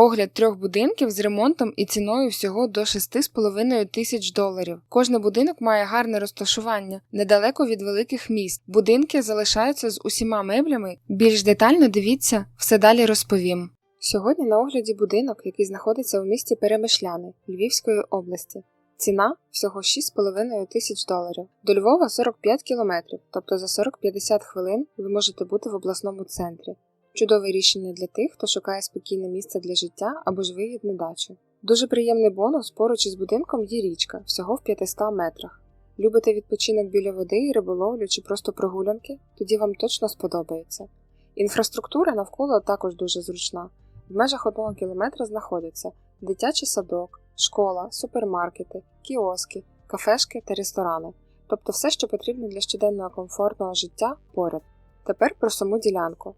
Огляд трьох будинків з ремонтом і ціною всього до 6,5 тисяч доларів. Кожний будинок має гарне розташування недалеко від великих міст. Будинки залишаються з усіма меблями. Більш детально дивіться, все далі розповім. Сьогодні на огляді будинок, який знаходиться у місті Перемишляни Львівської області. Ціна всього 6,5 тисяч доларів. До Львова 45 кілометрів, тобто за 40-50 хвилин ви можете бути в обласному центрі. Чудове рішення для тих, хто шукає спокійне місце для життя або ж вигідну дачу. Дуже приємний бонус поруч із будинком є річка, всього в 500 метрах. Любите відпочинок біля води, риболовлю чи просто прогулянки? Тоді вам точно сподобається. Інфраструктура навколо також дуже зручна. В межах одного кілометра знаходяться дитячий садок, школа, супермаркети, кіоски, кафешки та ресторани, тобто все, що потрібно для щоденного комфортного життя поряд. Тепер про саму ділянку.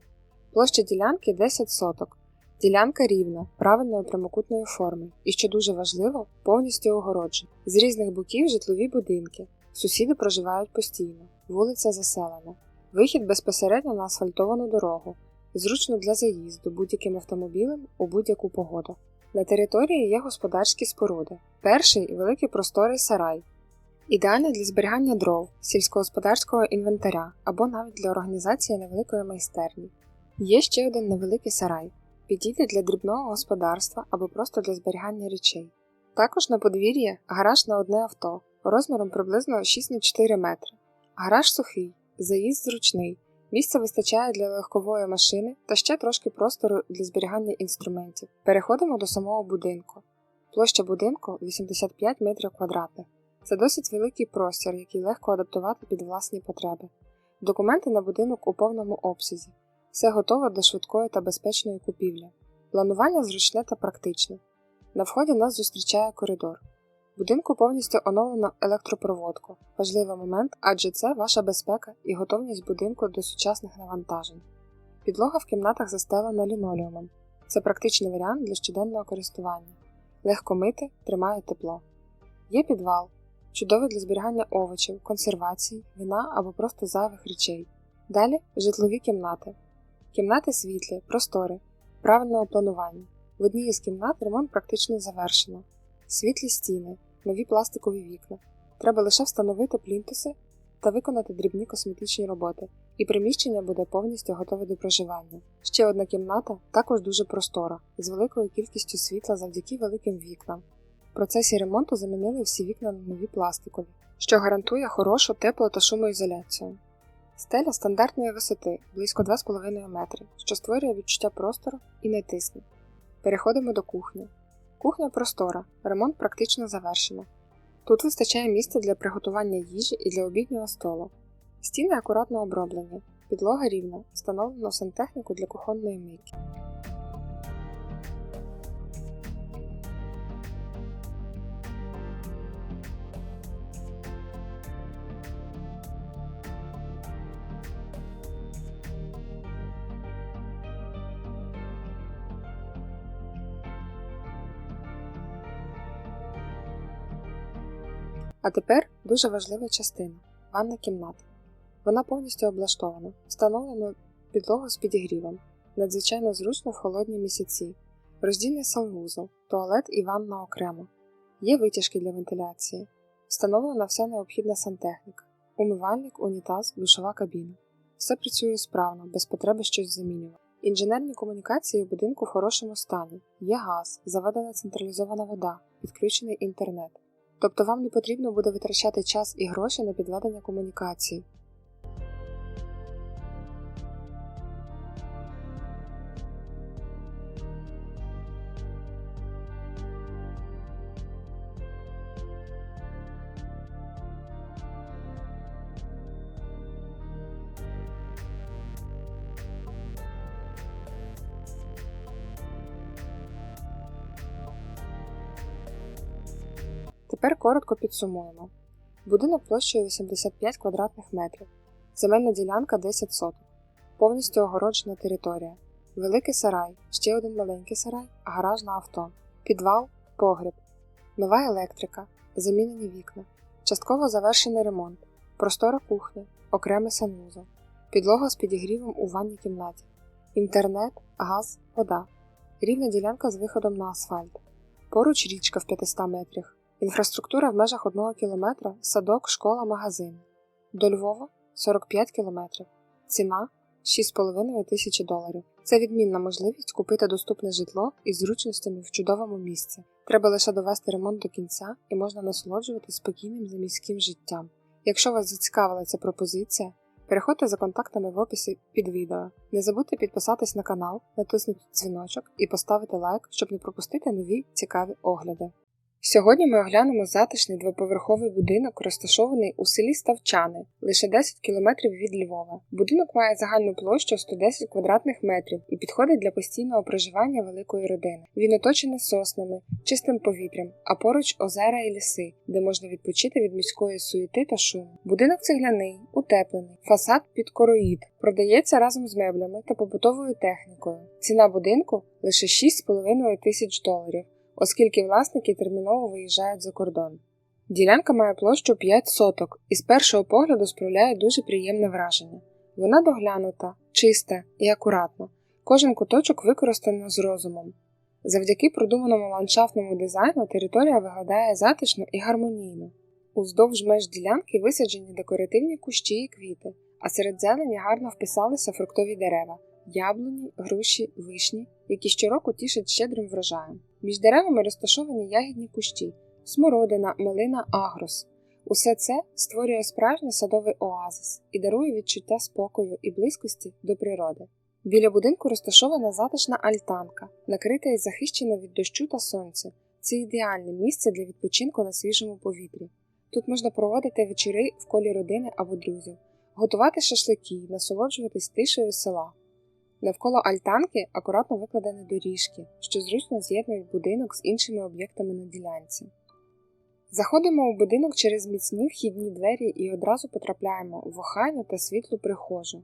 Площа ділянки 10 соток. Ділянка рівна, правильної прямокутної форми і, що дуже важливо, повністю огороджена. З різних боків житлові будинки. Сусіди проживають постійно, вулиця заселена. Вихід безпосередньо на асфальтовану дорогу, зручно для заїзду будь-яким автомобілем у будь-яку погоду. На території є господарські споруди. Перший великий просторий сарай, ідеальний для зберігання дров, сільськогосподарського інвентаря або навіть для організації невеликої майстерні. Є ще один невеликий сарай, підійде для дрібного господарства або просто для зберігання речей. Також на подвір'ї гараж на одне авто розміром приблизно 6 на 4 метри. Гараж сухий, заїзд зручний, місця вистачає для легкової машини та ще трошки простору для зберігання інструментів. Переходимо до самого будинку. Площа будинку 85 метрів квадратних. Це досить великий простір, який легко адаптувати під власні потреби. Документи на будинок у повному обсязі. Все готове до швидкої та безпечної купівлі. Планування зручне та практичне. На вході нас зустрічає коридор. Будинку повністю оновлено електропроводку. Важливий момент, адже це ваша безпека і готовність будинку до сучасних навантажень. Підлога в кімнатах застелена лінолеумом. Це практичний варіант для щоденного користування. Легко мити, тримає тепло. Є підвал, чудовий для зберігання овочів, консервації, вина або просто зайвих речей. Далі житлові кімнати. Кімнати світлі, простори, правильного планування. В одній із кімнат ремонт практично завершено. Світлі стіни, нові пластикові вікна. Треба лише встановити плінтуси та виконати дрібні косметичні роботи, і приміщення буде повністю готове до проживання. Ще одна кімната також дуже простора, з великою кількістю світла завдяки великим вікнам. В процесі ремонту замінили всі вікна на нові пластикові, що гарантує хорошу тепло та шумоізоляцію. Стеля стандартної висоти близько 2,5 метри, що створює відчуття простору і не тисне. Переходимо до кухні. Кухня простора, ремонт практично завершено. Тут вистачає місця для приготування їжі і для обіднього столу. Стіни акуратно оброблені, підлога рівна, встановлено сантехніку для кухонної мийки. А тепер дуже важлива частина ванна кімната. Вона повністю облаштована, встановлено підлогу з підігрівом, надзвичайно зручно в холодні місяці, роздільний санвузол, туалет і ванна окремо. Є витяжки для вентиляції, встановлена вся необхідна сантехніка, умивальник, унітаз, душова кабіна. Все працює справно, без потреби щось замінювати. Інженерні комунікації в будинку в хорошому стані, є газ, заведена централізована вода, підключений інтернет. Тобто вам не потрібно буде витрачати час і гроші на підведення комунікацій. Тепер коротко підсумуємо. Будинок площею 85 квадратних метрів, земельна ділянка 10 соток, повністю огороджена територія, великий сарай, ще один маленький сарай, гараж на авто, підвал, погріб, нова електрика, замінені вікна, частково завершений ремонт, простора кухня, окремий санвузол, підлога з підігрівом у ванній кімнаті, інтернет, газ, вода, Рівна ділянка з виходом на асфальт. Поруч річка в 500 метрах. Інфраструктура в межах 1 кілометра, садок, школа, магазин. До Львова 45 кілометрів. Ціна 6,5 тисячі доларів. Це відмінна можливість купити доступне житло із зручностями в чудовому місці. Треба лише довести ремонт до кінця і можна насолоджуватись спокійним заміським життям. Якщо вас зацікавила ця пропозиція, переходьте за контактами в описі під відео. Не забудьте підписатись на канал, натиснути дзвіночок і поставити лайк, щоб не пропустити нові цікаві огляди. Сьогодні ми оглянемо затишний двоповерховий будинок, розташований у селі Ставчани, лише 10 кілометрів від Львова. Будинок має загальну площу 110 квадратних метрів і підходить для постійного проживання великої родини. Він оточений соснами, чистим повітрям, а поруч озера і ліси, де можна відпочити від міської суєти та шуму. Будинок цегляний, утеплений, фасад під короїд, продається разом з меблями та побутовою технікою. Ціна будинку лише 6,5 тисяч доларів оскільки власники терміново виїжджають за кордон. Ділянка має площу 5 соток і з першого погляду справляє дуже приємне враження. Вона доглянута, чиста і акуратна. Кожен куточок використано з розумом. Завдяки продуманому ландшафтному дизайну територія виглядає затишно і гармонійно. Уздовж меж ділянки висаджені декоративні кущі і квіти, а серед зелені гарно вписалися фруктові дерева яблуні, груші, вишні, які щороку тішать щедрим врожаєм. Між деревами розташовані ягідні кущі, смородина, малина, агрос. Усе це створює справжній садовий оазис і дарує відчуття спокою і близькості до природи. Біля будинку розташована затишна альтанка, накрита і захищена від дощу та сонця. Це ідеальне місце для відпочинку на свіжому повітрі. Тут можна проводити вечори в колі родини або друзів, готувати шашлики, насолоджуватись тишею села. Навколо альтанки акуратно викладені доріжки, що зручно з'єднують будинок з іншими об'єктами на ділянці. Заходимо у будинок через міцні вхідні двері і одразу потрапляємо в охайну та світлу прихожу.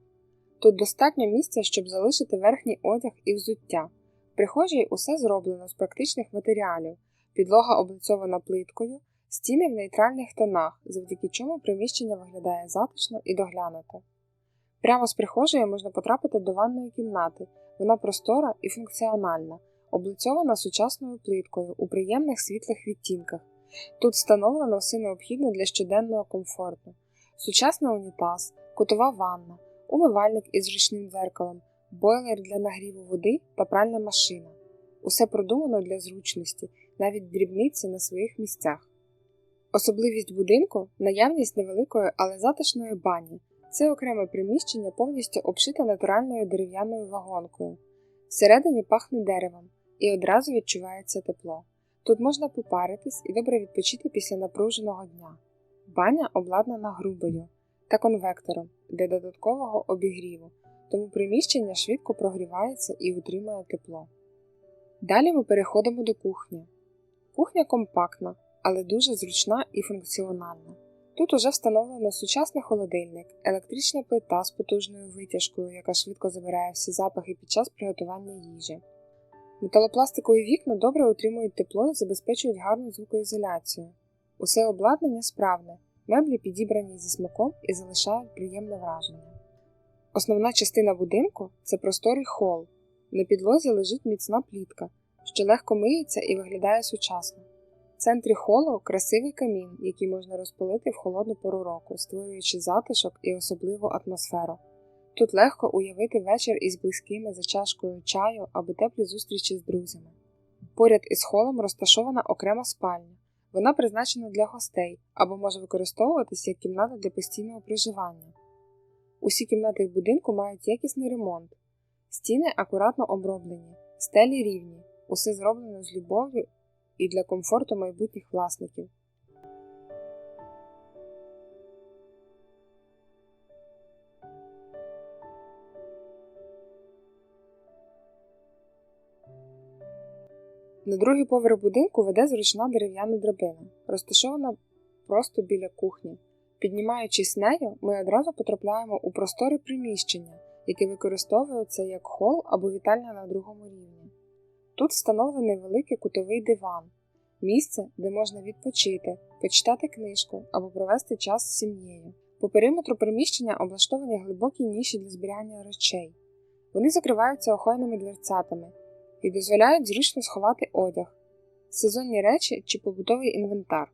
Тут достатньо місця, щоб залишити верхній одяг і взуття. В прихожій усе зроблено з практичних матеріалів, підлога облицьована плиткою, стіни в нейтральних тонах, завдяки чому приміщення виглядає затишно і доглянуто. Прямо з прихожої можна потрапити до ванної кімнати. Вона простора і функціональна, облицьована сучасною плиткою у приємних світлих відтінках. Тут встановлено все необхідне для щоденного комфорту: сучасний унітаз, кутова ванна, умивальник із зручним дзеркалом, бойлер для нагріву води та пральна машина. Усе продумано для зручності, навіть дрібниці на своїх місцях. Особливість будинку наявність невеликої, але затишної бані. Це окреме приміщення повністю обшите натуральною дерев'яною вагонкою. Всередині пахне деревом і одразу відчувається тепло. Тут можна попаритись і добре відпочити після напруженого дня. Баня обладнана грубою та конвектором для додаткового обігріву, тому приміщення швидко прогрівається і утримує тепло. Далі ми переходимо до кухні. Кухня компактна, але дуже зручна і функціональна. Тут уже встановлено сучасний холодильник, електрична плита з потужною витяжкою, яка швидко забирає всі запахи під час приготування їжі. Металопластикові вікна добре утримують тепло і забезпечують гарну звукоізоляцію. Усе обладнання справне, меблі підібрані зі смаком і залишають приємне враження. Основна частина будинку це просторий хол. На підлозі лежить міцна плітка, що легко миється і виглядає сучасно. В центрі холу красивий камін, який можна розпалити в холодну пору року, створюючи затишок і особливу атмосферу. Тут легко уявити вечір із близькими за чашкою чаю або теплі зустрічі з друзями. Поряд із холом розташована окрема спальня. Вона призначена для гостей або може використовуватися як кімната для постійного проживання. Усі кімнати в будинку мають якісний ремонт, стіни акуратно оброблені, стелі рівні, усе зроблено з любов'ю і для комфорту майбутніх власників. На другий поверх будинку веде зручна дерев'яна драбина, розташована просто біля кухні. Піднімаючись нею, ми одразу потрапляємо у просторе приміщення, яке використовується як хол або вітальня на другому рівні. Тут встановлений великий кутовий диван, місце, де можна відпочити, почитати книжку або провести час з сім'єю. По периметру приміщення облаштовані глибокі ніші для зберігання речей. Вони закриваються охайними дверцятами. і дозволяють зручно сховати одяг, сезонні речі чи побутовий інвентар.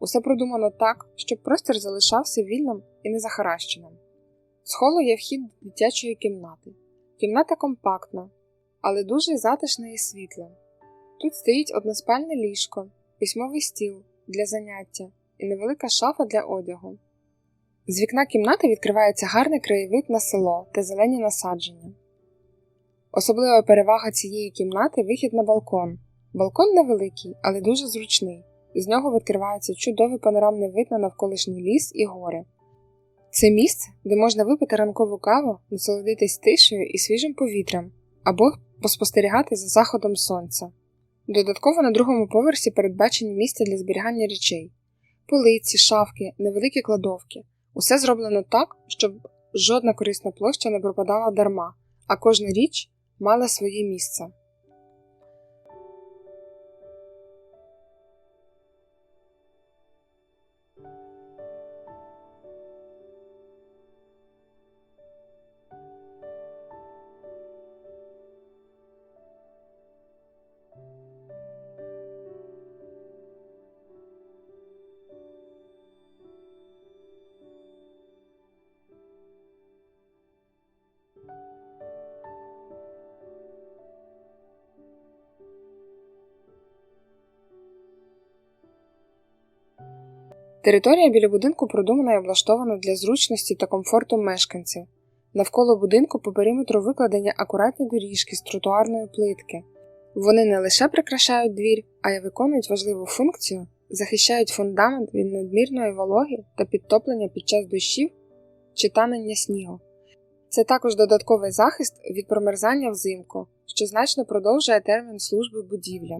Усе продумано так, щоб простір залишався вільним і незахаращеним. З холу є вхід до дитячої кімнати. Кімната компактна, але дуже затишна і світла. Тут стоїть односпальне ліжко, письмовий стіл для заняття і невелика шафа для одягу. З вікна кімнати відкривається гарний краєвид на село та зелені насадження. Особлива перевага цієї кімнати вихід на балкон. Балкон невеликий, але дуже зручний. З нього відкривається чудовий панорамний вид на навколишній ліс і гори. Це місце, де можна випити ранкову каву, насолодитись тишею і свіжим повітрям або поспостерігати за заходом сонця. Додатково на другому поверсі передбачені місця для зберігання речей, полиці, шафки, невеликі кладовки. Усе зроблено так, щоб жодна корисна площа не пропадала дарма, а кожна річ мала своє місце. Територія біля будинку продумана і облаштована для зручності та комфорту мешканців. Навколо будинку по периметру викладені акуратні доріжки з тротуарної плитки. Вони не лише прикрашають двір, а й виконують важливу функцію, захищають фундамент від надмірної вологи та підтоплення під час дощів чи танення снігу. Це також додатковий захист від промерзання взимку, що значно продовжує термін служби будівлі.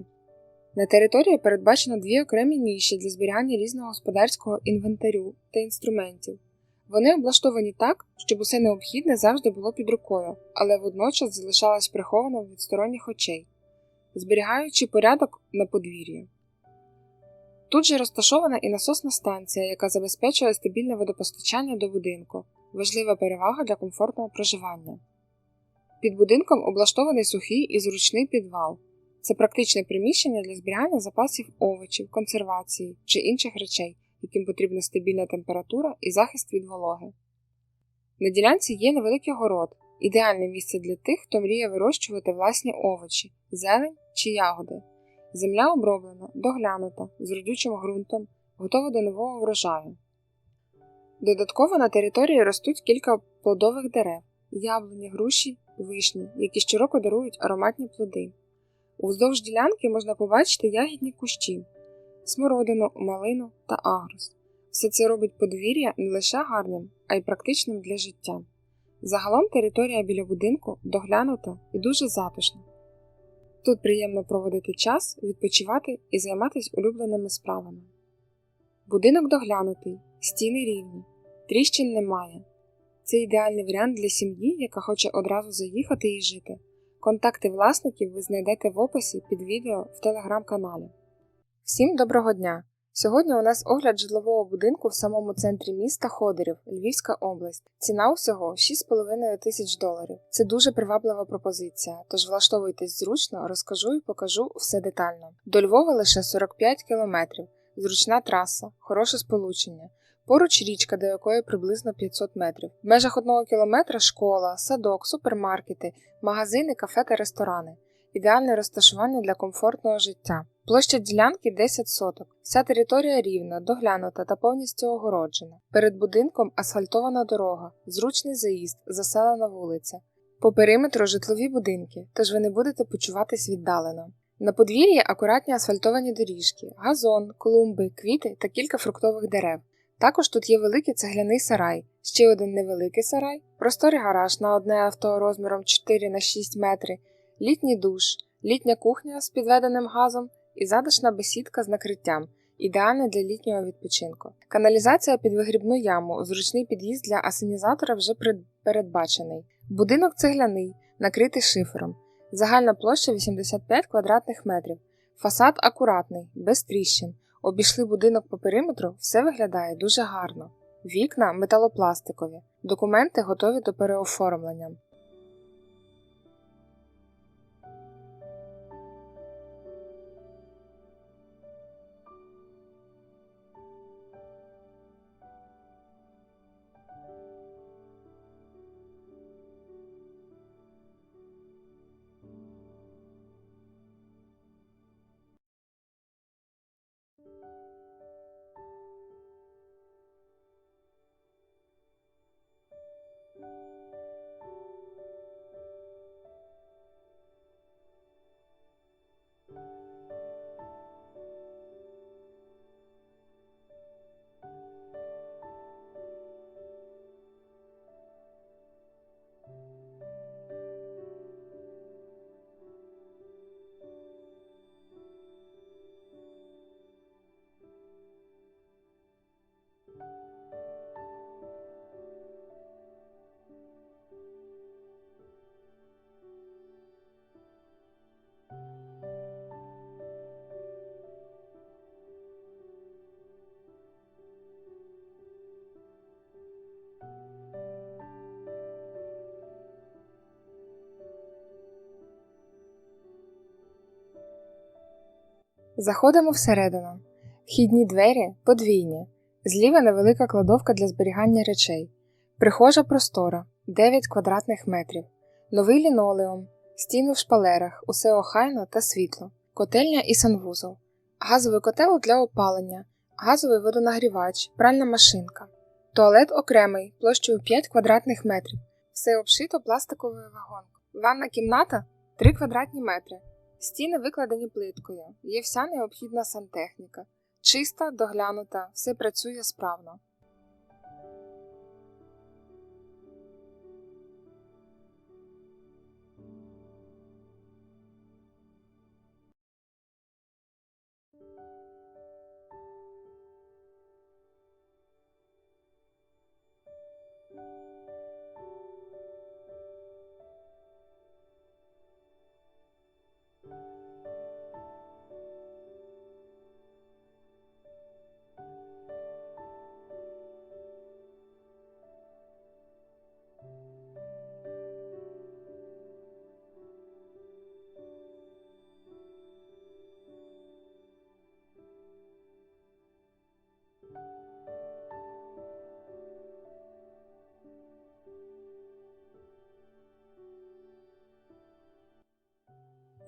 На території передбачено дві окремі ніші для зберігання різного господарського інвентарю та інструментів. Вони облаштовані так, щоб усе необхідне завжди було під рукою, але водночас залишалось прихованим від сторонніх очей, зберігаючи порядок на подвір'ї. Тут же розташована і насосна станція, яка забезпечує стабільне водопостачання до будинку, важлива перевага для комфортного проживання. Під будинком облаштований сухий і зручний підвал. Це практичне приміщення для зберігання запасів овочів, консервації чи інших речей, яким потрібна стабільна температура і захист від вологи. На ділянці є невеликий город, ідеальне місце для тих, хто мріє вирощувати власні овочі, зелень чи ягоди. Земля оброблена, доглянута, з родючим ґрунтом, готова до нового врожаю. Додатково на території ростуть кілька плодових дерев, яблуні, груші, вишні, які щороку дарують ароматні плоди. Уздовж ділянки можна побачити ягідні кущі, смородину, малину та агрос. Все це робить подвір'я не лише гарним, а й практичним для життя. Загалом територія біля будинку доглянута і дуже затишна. Тут приємно проводити час, відпочивати і займатися улюбленими справами. Будинок доглянутий, стіни рівні, тріщин немає. Це ідеальний варіант для сім'ї, яка хоче одразу заїхати і жити. Контакти власників ви знайдете в описі під відео в телеграм-каналі. Всім доброго дня! Сьогодні у нас огляд житлового будинку в самому центрі міста Ходорів, Львівська область. Ціна усього 6,5 тисяч доларів. Це дуже приваблива пропозиція, тож влаштовуйтесь зручно, розкажу і покажу все детально. До Львова лише 45 кілометрів, зручна траса, хороше сполучення. Поруч річка, до якої приблизно 500 метрів. В межах одного кілометра школа, садок, супермаркети, магазини, кафе та ресторани. Ідеальне розташування для комфортного життя. Площа ділянки 10 соток. Вся територія рівна, доглянута та повністю огороджена. Перед будинком асфальтована дорога, зручний заїзд, заселена вулиця. По периметру житлові будинки, тож ви не будете почуватись віддалено. На подвір'ї акуратні асфальтовані доріжки, газон, клумби, квіти та кілька фруктових дерев. Також тут є великий цегляний сарай, ще один невеликий сарай, просторий гараж на одне авто розміром 4 на 6 метри, літній душ, літня кухня з підведеним газом і затишна бесідка з накриттям, ідеальна для літнього відпочинку. Каналізація під вигрібну яму, зручний під'їзд для асенізатора вже передбачений. Будинок цегляний, накритий шифером, загальна площа 85 квадратних метрів, фасад акуратний, без тріщин. Обійшли будинок по периметру, все виглядає дуже гарно. Вікна металопластикові, документи готові до переоформлення. Заходимо всередину. Вхідні двері подвійні. Зліва невелика кладовка для зберігання речей. Прихожа простора 9 квадратних метрів. Новий лінолеум, стіни в шпалерах, усе охайно та світло, котельня і санвузол, газовий котел для опалення, газовий водонагрівач, пральна машинка, туалет окремий площею 5 квадратних метрів. Все обшито пластиковою вагонкою. Ванна кімната 3 квадратні метри. Стіни викладені плиткою, є вся необхідна сантехніка. Чиста, доглянута, все працює справно.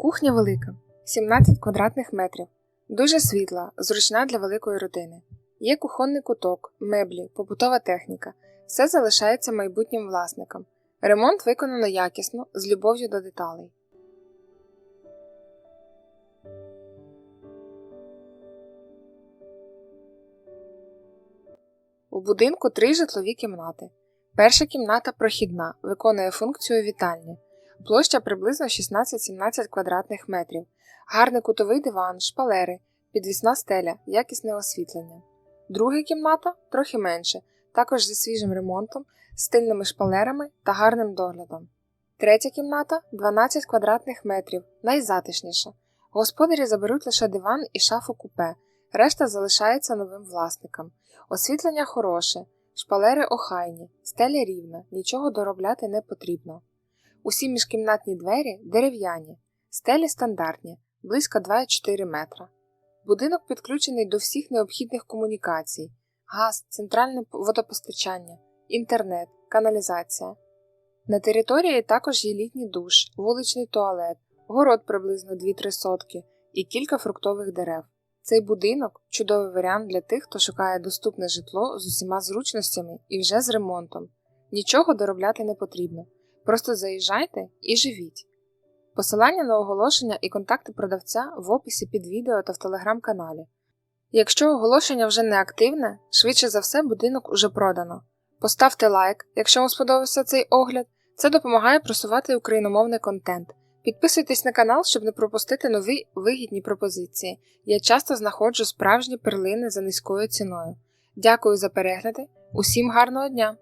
Кухня велика 17 квадратних метрів. Дуже світла, зручна для великої родини. Є кухонний куток, меблі, побутова техніка. Все залишається майбутнім власникам. Ремонт виконано якісно, з любов'ю до деталей. У будинку три житлові кімнати. Перша кімната прохідна, виконує функцію вітальні. Площа приблизно 16-17 квадратних метрів. Гарний кутовий диван, шпалери, підвісна стеля, якісне освітлення. Друга кімната трохи менше, також зі свіжим ремонтом, стильними шпалерами та гарним доглядом. Третя кімната 12 квадратних метрів, найзатишніша. Господарі заберуть лише диван і шафу купе, решта залишається новим власникам. Освітлення хороше, шпалери охайні, стеля рівна, нічого доробляти не потрібно. Усі міжкімнатні двері дерев'яні, стелі стандартні, близько 2,4 метра. Будинок підключений до всіх необхідних комунікацій: газ, центральне водопостачання, інтернет, каналізація. На території також є літній душ, вуличний туалет, город приблизно 2-3 сотки і кілька фруктових дерев. Цей будинок чудовий варіант для тих, хто шукає доступне житло з усіма зручностями і вже з ремонтом. Нічого доробляти не потрібно. Просто заїжджайте і живіть. Посилання на оголошення і контакти продавця в описі під відео та в телеграм-каналі. Якщо оголошення вже не активне, швидше за все будинок уже продано. Поставте лайк, якщо вам сподобався цей огляд, це допомагає просувати україномовний контент. Підписуйтесь на канал, щоб не пропустити нові вигідні пропозиції. Я часто знаходжу справжні перлини за низькою ціною. Дякую за перегляди, усім гарного дня!